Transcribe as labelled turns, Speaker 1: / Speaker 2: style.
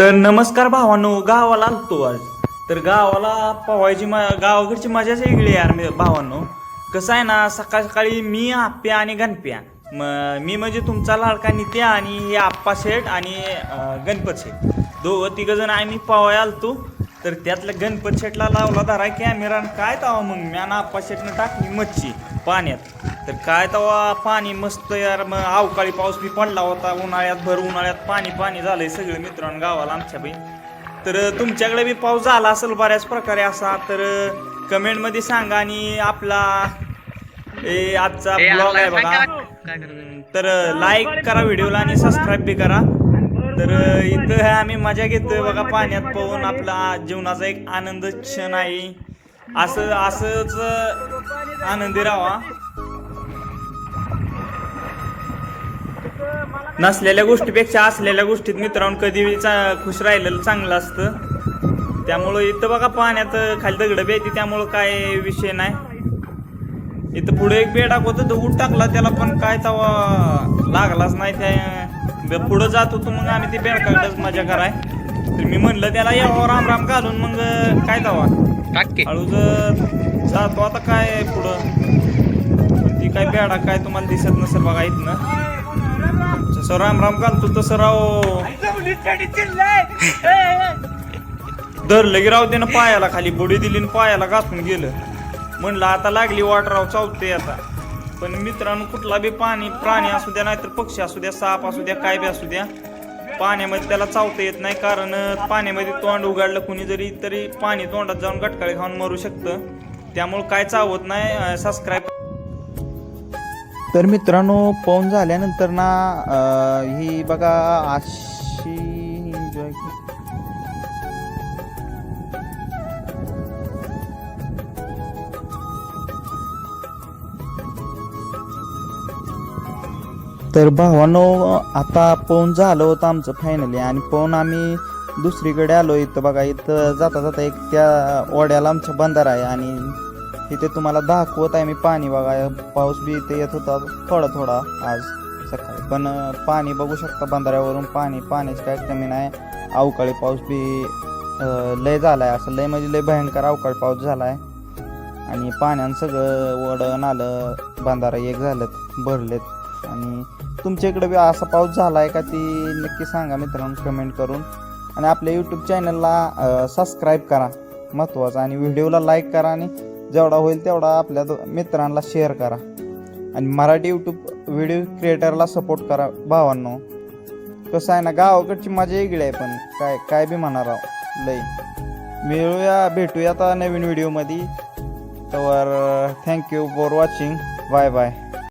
Speaker 1: तर नमस्कार भावांनो गावाला आलतो आज. तर गावाला पोहायची म गावाकडची मजाच वेगळी यार मी भावांनो. कसं आहे ना सकाळ सकाळी मी आप्या आणि गणप्या. म मी म्हणजे तुमचा लाडका नित्या आणि हे आप्पा शेठ आणि गणपत शेठ. दोघं तिघंजण आम्ही पोहाय आलतो. तर त्यातल्या गणपत शेठला लावला धरा कॅमेरा काय तावा मग मी आणि आप्पा शेठनं टाकली मच्छी पाण्यात. तर काय तवा पाणी मस्त यार मग अवकाळी पाऊस बी पडला होता उन्हाळ्यात भर उन्हाळ्यात पाणी पाणी झालंय सगळं मित्रांनो गावाला आमच्या बी. तर तुमच्याकडे बी पाऊस झाला असेल बऱ्याच प्रकारे असा तर कमेंटमध्ये सांगा आणि आपला ए आजचा ब्लॉग आहे बघा. तर लाईक करा व्हिडिओला आणि सबस्क्राईब बी करा. तर इथं आम्ही मजा घेतोय बघा पाण्यात पाहून आपला जीवनाचा एक आनंद क्षण आहे. असं असंच आनंदी राहा. नसलेल्या गोष्टीपेक्षा असलेल्या गोष्टीत मित्रांनो कधी चा- खुश राहिलेलं चांगलं असतं. त्यामुळं इथं बघा पाण्यात खाली दगड बी येते त्यामुळं काय विषय नाही. इथं पुढे एक बेड होतं दगड टाकला त्याला पण काय तवा लागलाच नाही त्या पुढं जात होतो मग आम्ही ते बेडकाकडंच मजा कराय. तर मी म्हणलं त्याला यावं राम राम घालून मग काय तवा. हळूच जातो आता काय पुढं. ती काय बेडा काय तुम्हाला दिसत नसेल बघा इथनं. जसं राम. राम घालतो तसं राव. धरलं की राव त्यानं पायाला खाली बुडी दिली आणि पायाला घासून गेलं. म्हणलं आता लागली वाट राव चावते आता. पण मित्रांनो कुठला बी पाणी प्राणी असू द्या नाहीतर पक्षी असू द्या साप असू द्या काय बी असू द्या पाण्यामध्ये त्याला चावता येत नाही कारण पाण्यामध्ये तोंड उघडलं कुणी जरी तरी पाणी तोंडात जाऊन गटकाळी खाऊन मरू शकतं. त्यामुळे काय चावत नाही सबस्क्राईब तर मित्रांनो पाहून झाल्यानंतर ना ही बघा अशी एन्जॉय तर भावानो आता पोहून झालं होतं आमचं फायनली आणि पोहून आम्ही दुसरीकडे आलो. इथं बघा इथं जाता जाता एक त्या ओढ्याला आमचं बंधारा आहे आणि इथे तुम्हाला दाखवत आहे मी पाणी बघा. पाऊस बी इथे येत होता थोडा थोडा आज सकाळी. पण पाणी बघू शकता बंधाऱ्यावरून पाणी पाण्याची काय कमी नाही. अवकाळी पाऊस बी लय झाला आहे असं लय म्हणजे लय भयंकर अवकाळी पाऊस झाला आहे आणि पाण्यानं सगळं वडण आलं बंधारा एक झालं भरलेत. आणि तुमच्या इकडे बी असा पाऊस झाला आहे का ती नक्की सांगा मित्रांनो कमेंट करून. आणि आपल्या यूट्यूब चॅनलला सबस्क्राईब करा. महत्त्वाचं. आणि व्हिडिओला लाईक करा आणि जेवढा होईल तेवढा आपल्या मित्रांना शेअर करा. आणि मराठी यूट्यूब व्हिडिओ क्रिएटरला सपोर्ट करा भावांनो. कसं आहे ना गावाकडची मजा वेगळी आहे पण काय काय बी म्हणा राव लई मिळूया भेटूया आता नवीन व्हिडिओमध्ये तर thank you for watching bye bye